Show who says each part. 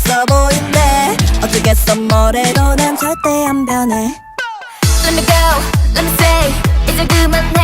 Speaker 1: 없어 보인대 어떻겠어 뭐래도 난 절대 안 변해.
Speaker 2: Let me go, let me say 이제 그만해